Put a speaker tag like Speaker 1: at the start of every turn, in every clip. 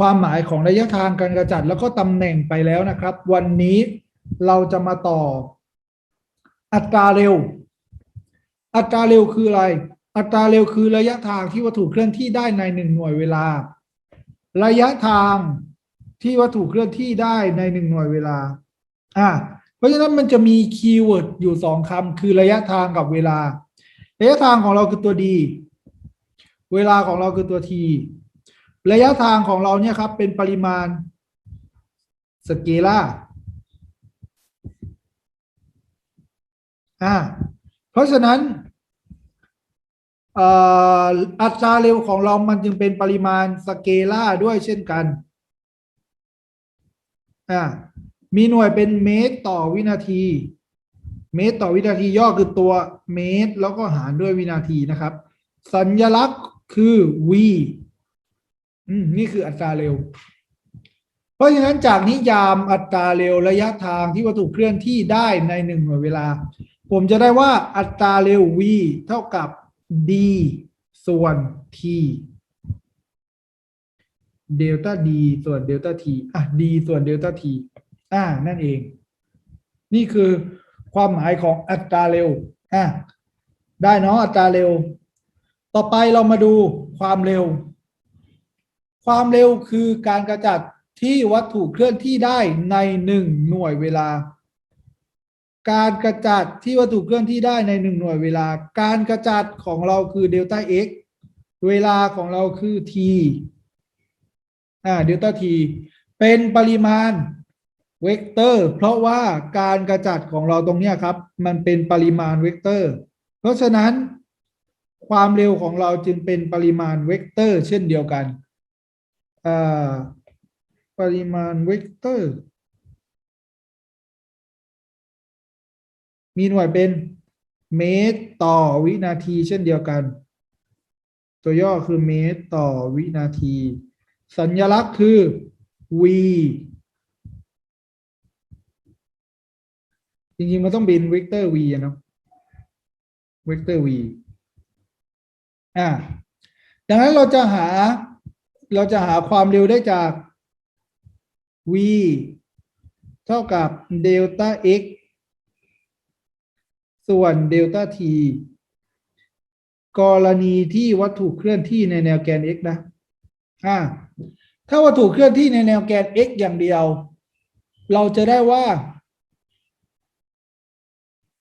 Speaker 1: ความหมายของระยะทางการกระจัดแล้วก็ตำแหน่งไปแล้วนะครับ วันนี้เราจะมาต่อ อัตราเร็ว อัตราเร็วคืออะไร อัตราเร็วคือระยะทางที่วัตถุเคลื่อนที่ได้ในหนึ่งหน่วยเวลา ระยะทางที่วัตถุเคลื่อนที่ได้ในหนึ่งหน่วยเวลาอ่าเพราะฉะนั้นมันจะมีคีย์เวิร์ดอยู่สองคำคือระยะทางกับเวลา ระยะทางของเราคือตัว d เวลาของเราคือตัว t ระยะทางของเราเนี่ยครับเป็นปริมาณสเกลาอ่าเพราะฉะนั้นอัตราเร็วของเรามันจึงเป็นปริมาณสเกลาด้วยเช่นกันอ่ามีหน่วยเป็นเมตรต่อวินาที เมตรต่อวินาทีย่อคือตัวเมตร แล้วก็หารด้วยวินาทีนะครับ สัญลักษณ์คือ v นี่คืออัตราเร็ว เพราะฉะนั้นจากนิยามอัตราเร็วระยะทางที่วัตถุเคลื่อนที่ได้ในหนึ่งหน่วยเวลา ผมจะได้ว่าอัตราเร็ว v เท่ากับ d ส่วน t เดลต้า d ส่วนเดลต้า t อะ d ส่วนเดลต้า t อ่า นั่นเอง นี่คือความหมายของอัตราเร็ว อะ ได้เนาะอัตราเร็ว ต่อไปเรามาดูความเร็ว ความเร็วคือการกระจัดที่วัตถุเคลื่อนที่ได้ในหนึ่งหน่วยเวลา การกระจัดที่วัตถุเคลื่อนที่ได้ในหนึ่งหน่วยเวลา การกระจัดของเราคือเดลต้า x เวลาของเราคือ t อ่าเดลต้า t เป็นปริมาณเวกเตอร์ เพราะว่าการกระจัดของเราตรงเนี้ยครับ มันเป็นปริมาณเวกเตอร์ เพราะฉะนั้นความเร็วของเราจึงเป็นปริมาณเวกเตอร์ เช่นเดียวกัน ปริมาณเวกเตอร์ มีหน่วยเป็นเมตรต่อวินาทีเช่นเดียวกัน ตัวย่อคือเมตรต่อวินาที สัญลักษณ์คือ v จริงๆ มันต้องเป็นเวกเตอร์ v อะเนาะเวกเตอร์ v อ่าดังนั้นเราจะหา เราจะหาความเร็วได้จาก v เท่ากับเดลต้า x ส่วนเดลต้า t กรณีที่วัตถุเคลื่อนที่ในแนวแกน x นะอ่าถ้าวัตถุเคลื่อนที่ในแนวแกน x อย่างเดียว เราจะได้ว่า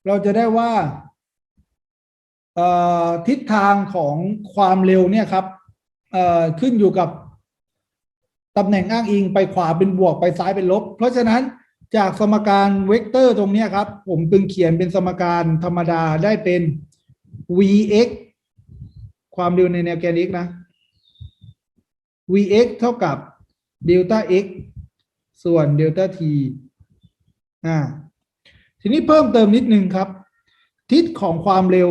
Speaker 1: เราจะได้ว่าทิศทางของความเร็วเนี่ยครับ ขึ้นอยู่กับตำแหน่งอ้างอิงไปขวาเป็นบวกไปซ้ายเป็นลบ เพราะฉะนั้นจากสมการเวกเตอร์ตรงนี้ครับ ผมตึงเขียนเป็นสมการธรรมดาได้เป็น vx ความเร็วในแนวแกน x นะ vx เท่ากับเดลต้า x ส่วนเดลต้า t อ่าทีนี้เพิ่มเติมนิดนึงครับ ทิศของความเร็ว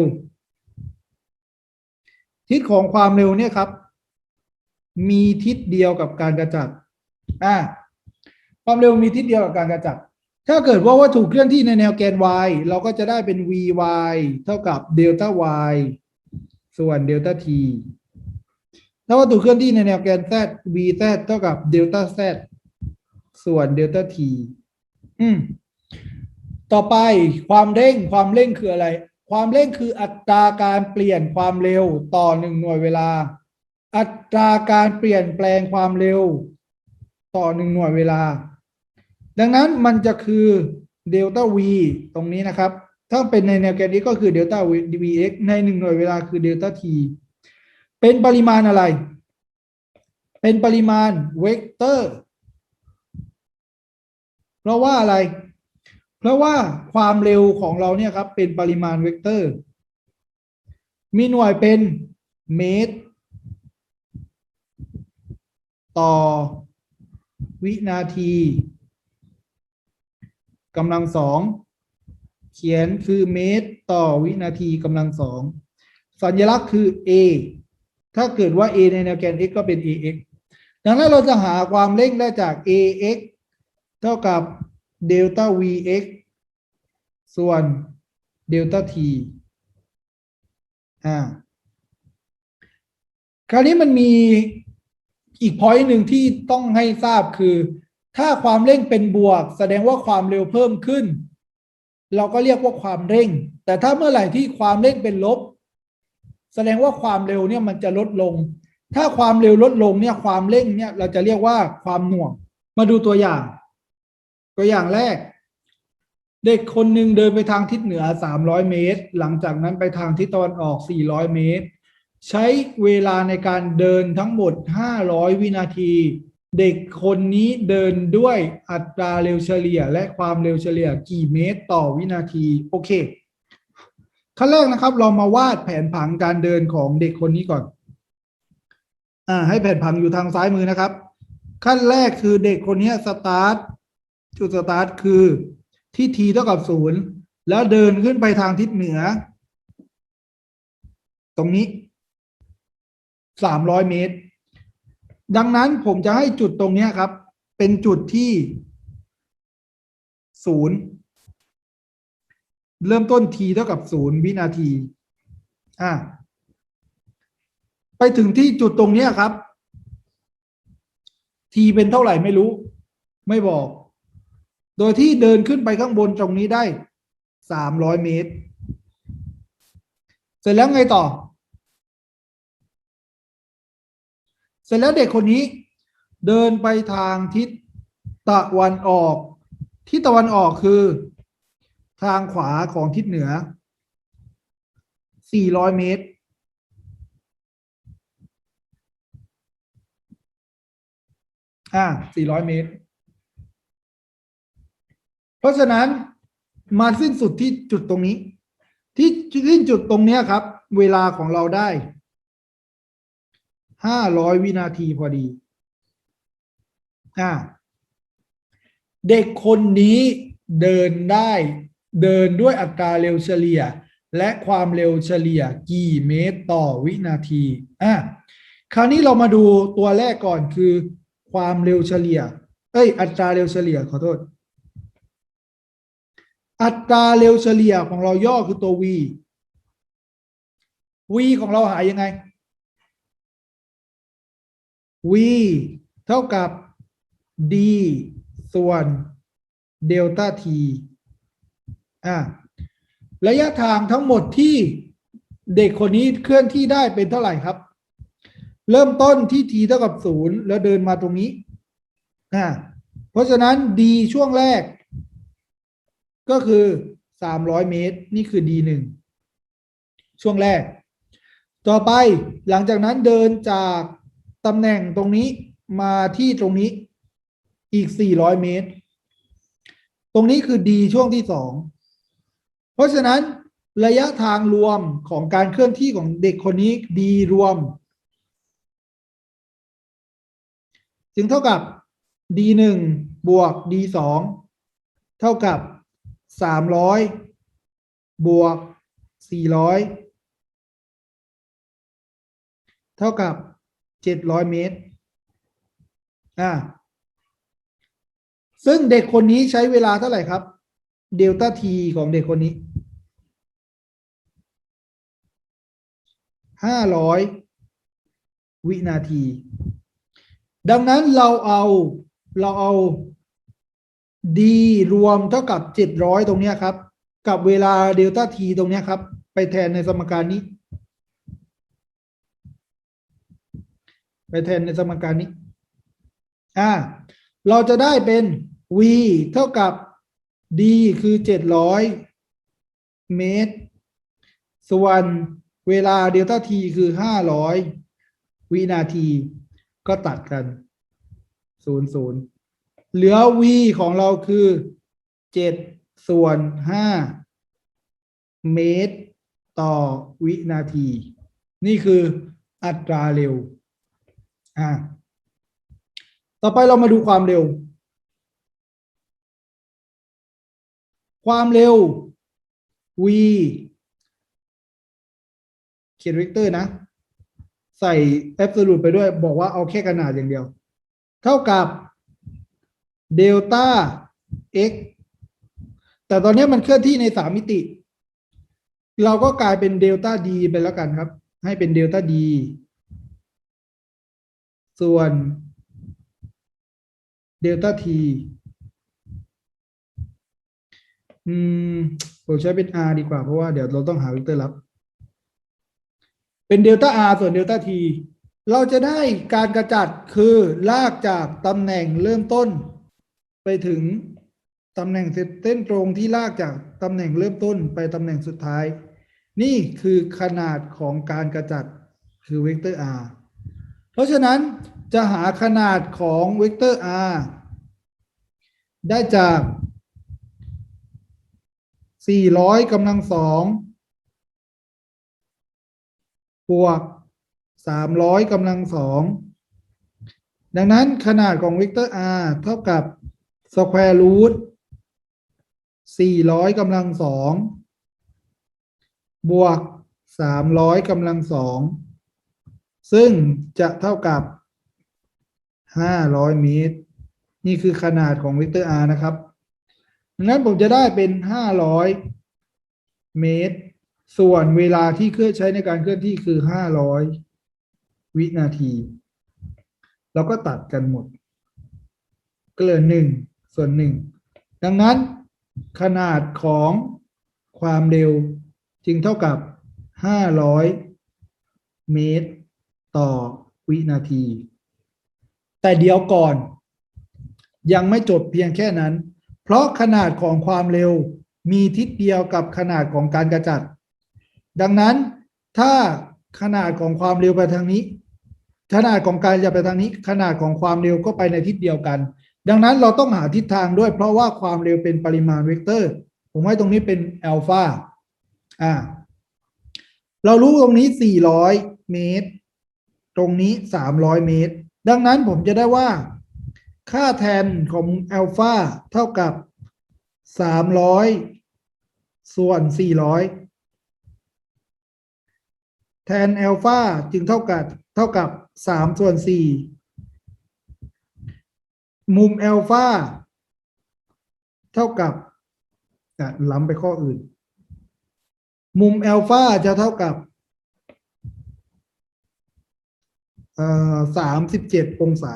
Speaker 1: ทิศของความเร็วเนี่ยครับ มีทิศเดียวกับการกระจัดอ่าความเร็วมีทิศเดียวกับการกระจัด ถ้าเกิดว่าวัตถุเคลื่อนที่ในแนวแกน y เราก็จะได้เป็น vy เท่ากับเดลต้า y ส่วนเดลต้า t ถ้าวัตถุเคลื่อนที่ในแนวแกน z vz เท่ากับเดลต้า z ส่วนเดลต้า t อืม ต่อไปความเร่งความเร่งคืออะไร ความเร่งคืออัตราการเปลี่ยนความเร็วต่อหนึ่งหน่วยเวลา อัตราการเปลี่ยนแปลงความเร็วต่อหนึ่งหน่วยเวลา ดังนั้นมันจะคือเดลต้า v ตรงนี้นะครับ ถ้าเป็นในแนวแกนนี้ก็คือเดลต้า vx ในหนึ่งหน่วยเวลาคือเดลต้า t เป็นปริมาณอะไร เป็นปริมาณเวกเตอร์ เพราะว่าอะไร เพราะว่าความเร็วของเราเนี่ยครับ เป็นปริมาณเวกเตอร์ มีหน่วยเป็นเมตร ต่อวินาทีกำลังสองเขียนคือเมตรต่อวินาทีกำลังสองสัญลักษณ์คือ a ถ้าเกิดว่า a ในแนวแกน x ก็เป็น ax ดังนั้นเราจะหาความเร่งได้จาก ax เท่ากับเดลต้า vx ส่วนเดลต้า t อ่า คราวนี้มันมี อีกพอยต์หนึ่งที่ต้องให้ทราบคือ ถ้าความเร่งเป็นบวก แสดงว่าความเร็วเพิ่มขึ้น เราก็เรียกว่าความเร่ง แต่ถ้าเมื่อไหร่ที่ความเร่งเป็นลบ แสดงว่าความเร็วเนี่ยมันจะลดลง ถ้าความเร็วลดลงเนี่ยความเร่งเนี่ยเราจะเรียกว่าความหน่วง มาดูตัวอย่าง ตัวอย่างแรก เด็กคนหนึ่งเดินไปทางทิศเหนือ 300 เมตร หลังจากนั้นไปทางทิศตะวันออก 400 เมตร ใช้เวลาในการเดินทั้งหมด 500 วินาที เด็กคนนี้เดินด้วยอัตราเร็วเฉลี่ย และความเร็วเฉลี่ยกี่เมตรต่อวินาที โอเค ขั้นแรกนะครับ เรามาวาดแผนผังการเดินของเด็กคนนี้ก่อน อ่า ให้แผนผังอยู่ทางซ้ายมือนะครับ ขั้นแรกคือเด็กคนนี้สตาร์ทจุดสตาร์ทคือที่ t เท่ากับศูนย์แล้วเดินขึ้นไปทางทิศเหนือ ตรงนี้ สามร้อยเมตร ดังนั้นผมจะให้จุดตรงนี้ครับ เป็นจุดที่ศูนย์เริ่มต้น t เท่ากับศูนย์วินาทีอ่าไปถึงที่จุดตรงนี้ครับ t เป็นเท่าไหร่ไม่รู้ ไม่บอก โดยที่เดินขึ้นไปข้างบนตรงนี้ได้สามร้อยเมตร เสร็จแล้วไงต่อ เสร็จแล้วเด็กคนนี้ เดินไปทางทิศตะวันออก ทิศตะวันออกคือ ทางขวาของทิศเหนือ 400 เมตร อ่า 400 เมตร เพราะฉะนั้นมาสิ้นสุดที่จุดตรงนี้ ที่สิ้นจุดตรงนี้ครับ เวลาของเราได้ ห้าร้อยวินาทีพอดีอ่าเด็กคนนี้เดินได้เดินด้วยอัตราเร็วเฉลี่ย และความเร็วเฉลี่ยกี่เมตรต่อวินาทีอ่าคราวนี้เรามาดูตัวแรกก่อนคือ ความเร็วเฉลี่ย เอ้ย อัตราเร็วเฉลี่ยขอโทษ อัตราเร็วเฉลี่ยของเราย่อคือตัว v v ของเราหายังไง v เท่ากับ d ส่วนเดลต้า t อะระยะทางทั้งหมดที่เด็กคนนี้เคลื่อนที่ได้เป็นเท่าไหร่ครับ เริ่มต้นที่ t เท่ากับศูนย์แล้วเดินมาตรงนี้อะเพราะฉะนั้น d ช่วงแรก ก็คือ300เมตร นี่คือ d หนึ่งช่วงแรก ต่อไปหลังจากนั้นเดินจาก ตำแหน่งตรงนี้มาที่ตรงนี้อีก 400 เมตร ตรงนี้คือ d ช่วงที่สองเพราะฉะนั้นระยะทางรวมของการเคลื่อนที่ของเด็กคนนี้ d รวม จึงเท่ากับ d หนึ่งบวก d สองเท่ากับ 300 บวก 400 เท่ากับ 700เมตรอ่าซึ่งเด็กคนนี้ใช้เวลาเท่าไหร่ครับ เดลต้าทีของเด็กคนนี้500วินาที ดังนั้นเราเอาเราเอา d รวมเท่ากับ700ตรงนี้ครับ กับเวลาเดลต้าทีตรงนี้ครับ ไปแทนในสมการนี้ ไปแทนในสมการนี้ อ่า เราจะได้เป็น v เท่ากับ d คือ700เมตร ส่วนเวลาเดลต้าทีคือ500วินาที ก็ตัดกัน0 0เหลือ v ของเราคือ7ส่วน5เมตร ต่อวินาที นี่คืออัตราเร็ว อ่า ต่อไปเรามาดูความเร็ว ความเร็ว v เขียนเวกเตอร์นะ ใส่ absolute ไปด้วย บอกว่าเอาแค่ขนาดอย่างเดียว เท่ากับเดลต้า x แต่ตอนนี้มันเคลื่อนที่ในสามมิติ เราก็กลายเป็นเดลต้า d ไปแล้วกันครับ ให้เป็นเดลต้า d ส่วนเดลต้าทีอืมผมใช้เป็น r ดีกว่าเพราะว่าเดี๋ยวเราต้องหาเวกเตอร์ลับ เป็นเดลต้า r ส่วนเดลต้าทีเราจะได้การกระจัดคือลากจากตำแหน่งเริ่มต้น ไปถึงตำแหน่งเส้นตรงที่ลากจากตำแหน่งเริ่มต้นไปตำแหน่งสุดท้าย นี่คือขนาดของการกระจัดคือเวกเตอร์ r ราะฉะนั้นจะหาขนาดของเวกเตอร์ r ได้จาก 400กำลังสองบวก 300กำลังสองดังนั้นขนาดของเวกเตอร์ r เท่ากับ square root 400กำลังสองบวก 300กำลังสอง ซึ่งจะเท่ากับ500เมตร นี่คือขนาดของเวกเตอร์ r นะครับดังนั้นผมจะได้เป็น500เมตร ส่วนเวลาที่เคลื่อนใช้ในการเคลื่อนที่คือ500วินาที เราก็ตัดกันหมด ก็เหลือหนึ่งส่วนหนึ่งดังนั้นขนาดของความเร็วจึงเท่ากับ500เมตร ต่อวินาที แต่เดี๋ยวก่อน ยังไม่จบเพียงแค่นั้น เพราะขนาดของความเร็วมีทิศเดียวกับขนาดของการกระจัด ดังนั้นถ้าขนาดของความเร็วไปทางนี้ ขนาดของการจะไปทางนี้ ขนาดของความเร็วก็ไปในทิศเดียวกัน ดังนั้นเราต้องหาทิศทางด้วย เพราะว่าความเร็วเป็นปริมาณเวกเตอร์ ผมให้ตรงนี้เป็นอัลฟาอ่าเรารู้ตรงนี้ 400 เมตร ตรงนี้ 300 เมตร ดังนั้นผมจะได้ว่า ค่าแทนของอัลฟาเท่ากับ 300 ส่วน 400 แทนอัลฟาจึงเท่ากับเท่ากับ 3 ส่วน 4 มุมอัลฟาเท่ากับล้ำไปข้ออื่น มุมอัลฟาจะเท่ากับเอ่อ สามสิบเจ็ดองศา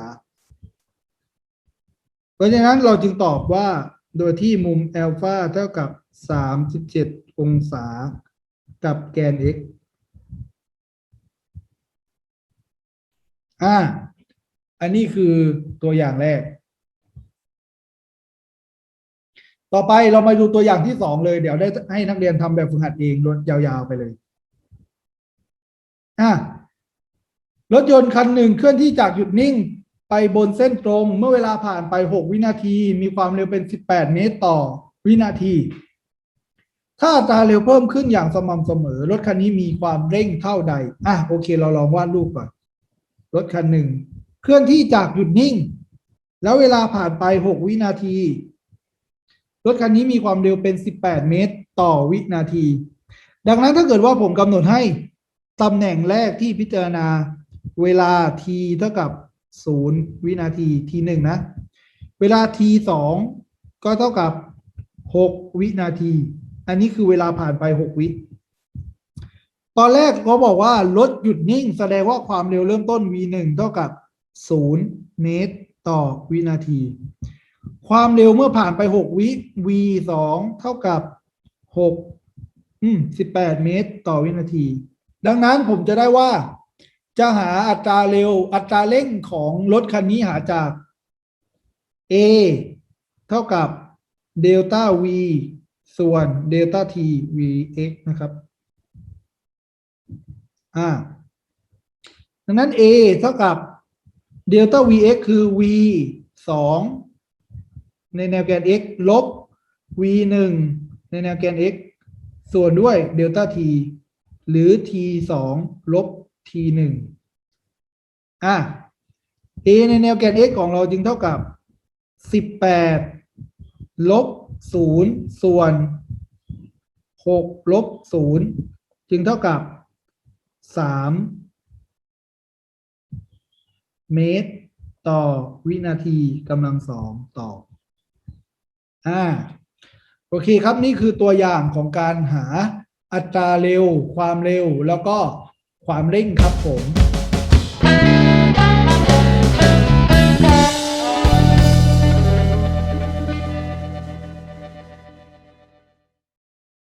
Speaker 1: เพราะฉะนั้นเราจึงตอบว่าโดยที่มุมอัลฟาเท่ากับสามสิบเจ็ดองศากับแกน x อ่า อันนี้คือตัวอย่างแรก ต่อไปเรามาดูตัวอย่างที่สองเลย เดี๋ยวได้ให้นักเรียนทำแบบฝึกหัดเองยาวๆไปเลย อะ รถยนต์คันหนึ่งเคลื่อนที่จากหยุดนิ่งไปบนเส้นตรง เมื่อเวลาผ่านไป 6 วินาที มีความเร็วเป็น 18 เมตรต่อวินาที ถ้าอัตราเร็วเพิ่มขึ้นอย่างสม่ำเสมอ รถคันนี้มีความเร่งเท่าใด อะโอเค เราลองวาดรูปก่อน รถคันหนึ่งเคลื่อนที่จากหยุดนิ่ง แล้วเวลาผ่านไป 6 วินาที รถคันนี้มีความเร็วเป็น 18 เมตรต่อวินาที ดังนั้นถ้าเกิดว่าผมกำหนดให้ตำแหน่งแรกที่พิจารณา เวลา t เท่ากับ 0 วินาที t หนึ่งนะ เวลา t สองก็เท่ากับ 6 วินาที อันนี้คือเวลาผ่านไป 6 วิ ตอนแรกเขาบอกว่ารถหยุดนิ่ง แสดงว่าความเร็วเริ่มต้น v หนึ่งเท่ากับ 0 เมตรต่อวินาที ความเร็วเมื่อผ่านไป 6 วิ v สองเท่ากับ 6 อืม 18 เมตรต่อวินาที ดังนั้นผมจะได้ว่า จะหาอัตราเร็ว อัตราเร่งของรถคันนี้หาจาก a เท่ากับเดลต้า v ส่วนเดลต้า t v x นะครับ อ่า ดังนั้น a เท่ากับเดลต้า v x คือ v สองในแนวแกน x ลบ v หนึ่งในแนวแกน x ส่วนด้วยเดลต้า t หรือ t สองลบ t หนึ่งอะ a ในแนวแกน x ของเราจึงเท่ากับสิบแปดลบศูนย์ส่วนหกลบศูนย์จึงเท่ากับสามเมตร ต่อวินาทีกำลังสองต่อ อ่า โอเคครับนี่คือตัวอย่างของการหาอัตราเร็ว ความเร็วแล้วก็ ความเร่งครับผม